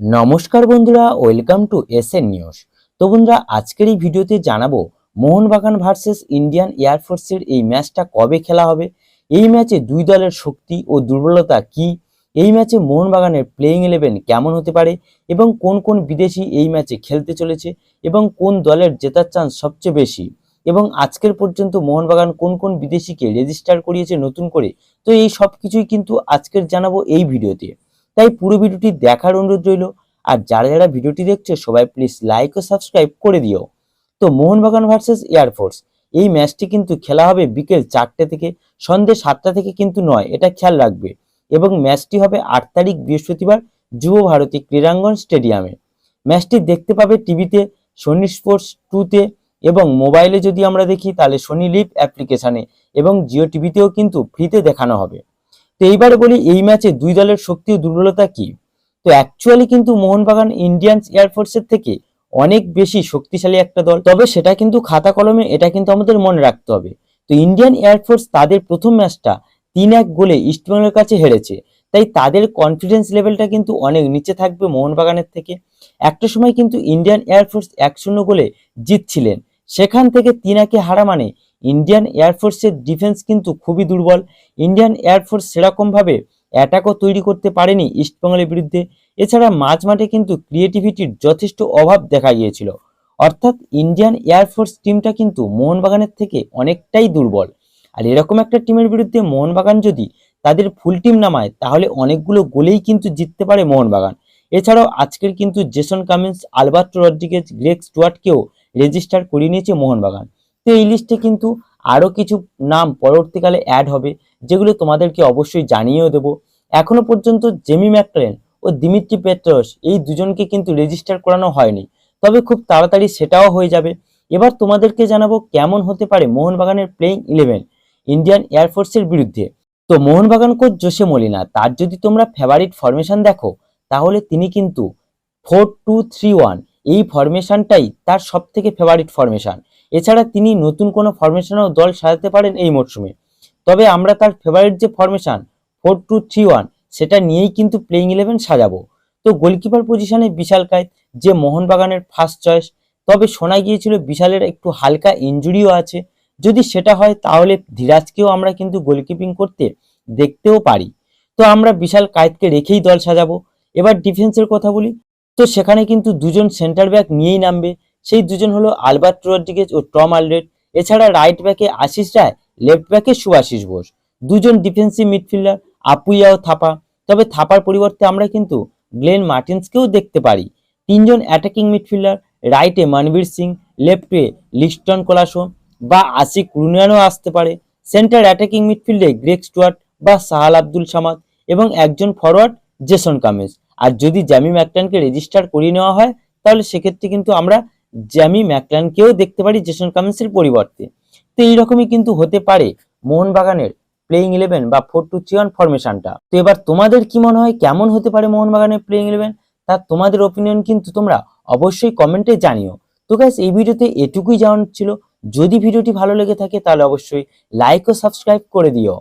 নমস্কার বন্ধুরা, welcome to S N news. তো বন্ধুরা, আজকের এই ভিডিওতে জানাব মোহনবাগান ভার্সেস ইন্ডিয়ান এয়ারফোর্সের এই ম্যাচটা কবে খেলা হবে? এই ম্যাচে দুই দলের শক্তি ও দুর্বলতা কি? এই ম্যাচে মোহনবাগানের প্লেইং ইলেভেন কেমন হতে পারে? এবং কোন কোন বিদেশি এই ম্যাচে খেলতে চলেছে? এবং কোন দলের জেতার চান্স সবচেয়ে বেশি? এবং আজকের পর্যন্ত মোহনবাগান কোন কোন বিদেশিকে রেজিস্টার করিয়েছে নতুন করে? তো এই সব কিছুই কিন্তু আজকের জানাব এই ভিডিওতে। তাই পুরো ভিডিওটি দেখার অনুরোধ রইল। আর যারা যারা ভিডিওটি দেখছে, সবাই প্লিজ লাইক ও সাবস্ক্রাইব করে দিও। তো মোহনবাগান ভার্সেস এয়ারফোর্স এই ম্যাচটি কিন্তু খেলা হবে বিকেল চারটে থেকে সন্ধ্যে সাতটা থেকে কিন্তু নয়, এটা খেয়াল রাখবে। এবং ম্যাচটি হবে আট তারিখ বৃহস্পতিবার যুব ভারতী ক্রীড়াঙ্গন স্টেডিয়ামে ম্যাচটি দেখতে পাবে টিভিতে সনি স্পোর্টস টুতে এবং মোবাইলে যদি আমরা দেখি, তাহলে সনি লিভ অ্যাপ্লিকেশানে এবং জিও টিভিতেও কিন্তু ফ্রিতে দেখানো হবে। তো এইবারে বলি, এই ম্যাচে দুই দলের শক্তি ও দুর্বলতা কি? তো অ্যাকচুয়ালি কিন্তু মোহনবাগান ইন্ডিয়ান্স এয়ারফোর্সের থেকে অনেক বেশি শক্তিশালী একটা দল। তবে সেটা কিন্তু খাতা কলমে, এটা কিন্তু আমাদের মনে রাখতে হবে। তো ইন্ডিয়ান এয়ারফোর্স তাদের প্রথম ম্যাচটা তিন এক গোলে ইস্টবেঙ্গলের কাছে হেরেছে। তাই তাদের কনফিডেন্স লেভেলটা কিন্তু অনেক নিচে থাকবে মোহনবাগানের থেকে। একটা সময় কিন্তু ইন্ডিয়ান এয়ারফোর্স এক শূন্য গোলে জিতছিলেন। সেখান থেকে তিন একে হারা মানে ইন্ডিয়ান এয়ারফোর্সের ডিফেন্স কিন্তু খুবই দুর্বল। ইন্ডিয়ান এয়ারফোর্স সেরকমভাবে অ্যাটাকও তৈরি করতে পারেনি ইস্টবেঙ্গলের বিরুদ্ধে। এছাড়া মাঝ মাঠে কিন্তু ক্রিয়েটিভিটির যথেষ্ট অভাব দেখা গিয়েছিল। অর্থাৎ ইন্ডিয়ান এয়ারফোর্স টিমটা কিন্তু মোহনবাগানের থেকে অনেকটাই দুর্বল। আর এরকম একটা টিমের বিরুদ্ধে মোহনবাগান যদি তাদের ফুল টিম নামায়, তাহলে অনেকগুলো গোলেই কিন্তু জিততে পারে মোহনবাগান। এছাড়াও আজকের কিন্তু Jason Cummings Alberto Rodriguez Greg স্টুয়ার্টকেও register করিয়ে নিয়েছে মোহনবাগান। তো এই লিস্টে কিন্তু আরও কিছু নাম পরবর্তীকালে অ্যাড হবে, যেগুলো তোমাদেরকে অবশ্যই জানিয়েও দেবো। এখনও পর্যন্ত জেমি ম্যাকলেন ও দিমিত্রি পেট্রোস এই দুজনকে কিন্তু রেজিস্টার করানো হয়নি। তবে খুব তাড়াতাড়ি সেটাও হয়ে যাবে। এবার তোমাদেরকে জানাব কেমন হতে পারে মোহনবাগানের প্লেইং ইলেভেন ইন্ডিয়ান এয়ারফোর্সের বিরুদ্ধে। তো মোহনবাগান কোচ জোসে মলিনা, তার যদি তোমরা ফেভারিট ফরমেশন দেখো, তাহলে তিনি কিন্তু ফোর টু থ্রি ওয়ান এই ফরমেশনটাই তার সব থেকে ফেভারিট ফরমেশন এছাড়া তিনি নতুন কোনো ফরমেশনেও দল সাজাতে পারেন এই মরশুমে। তবে আমরা তার ফেভারিট যে formation four two three one সেটা নিয়েই কিন্তু প্লেইং ইলেভেন সাজাবো। তো গোলকিপার পজিশনে বিশাল কায়েত যে মোহনবাগানের ফার্স্ট চয়েস তবে শোনা গিয়েছিল বিশালের একটু হালকা ইঞ্জুরিও আছে। যদি সেটা হয়, তাহলে ধীরাজকেও আমরা কিন্তু গোলকিপিং করতে দেখতেও পারি। তো আমরা বিশাল কায়েতকে রেখেই দল সাজাবো। এবার ডিফেন্সের কথা বলি। তো সেখানে কিন্তু দুজন সেন্টার ব্যাক নিয়েই নামবে। সেই দুজন হলো আলবার্ট রড্রিগেজ ও টম আলরেড এছাড়া রাইট ব্যাকে আশিস রায় লেফট ব্যাকে সুভাশিস বোস। দুজন ডিফেন্সিভ মিডফিল্ডার আপুইয়া ও থাপা। তবে থাপার পরিবর্তে আমরা কিন্তু গ্লেন মার্টিন্সকেও দেখতে পারি। তিনজন অ্যাটাকিং মিডফিল্ডার রাইটে মনবীর সিং লেফটে লিস্টন কোলাসো বা আশিক রুনিয়ানও আসতে পারে। সেন্টার অ্যাটাকিং মিডফিল্ডে গ্রেক স্টুয়ার্ট বা সাহাল আব্দুল সামাদ এবং একজন ফরওয়ার্ড জেসন কামিজ। আর যদি জ্যামি ম্যাকটানকে রেজিস্টার করিয়ে নেওয়া হয়, তাহলে সেক্ষেত্রে কিন্তু আমরা জ্যামি ম্যাকলানকেও দেখতে পারি জেসন কামিন্সের পরিবর্তে। তো এইরকমই কিন্তু হতে পারে মোহনবাগানের প্লেইং ইলেভেন বা ফোর টু থ্রি ওয়ান ফরমেশনটা তো এবার তোমাদের কি মনে হয়, কেমন হতে পারে মোহনবাগানের প্লেইং ইলেভেন তা তোমাদের ওপিনিয়ন কিন্তু তোমরা অবশ্যই কমেন্টে জানিও। তো গাইস এই ভিডিওতে এটুকুই জানার ছিল। যদি ভিডিওটি ভালো লেগে থাকে, তাহলে অবশ্যই লাইক ও সাবস্ক্রাইব করে দিও।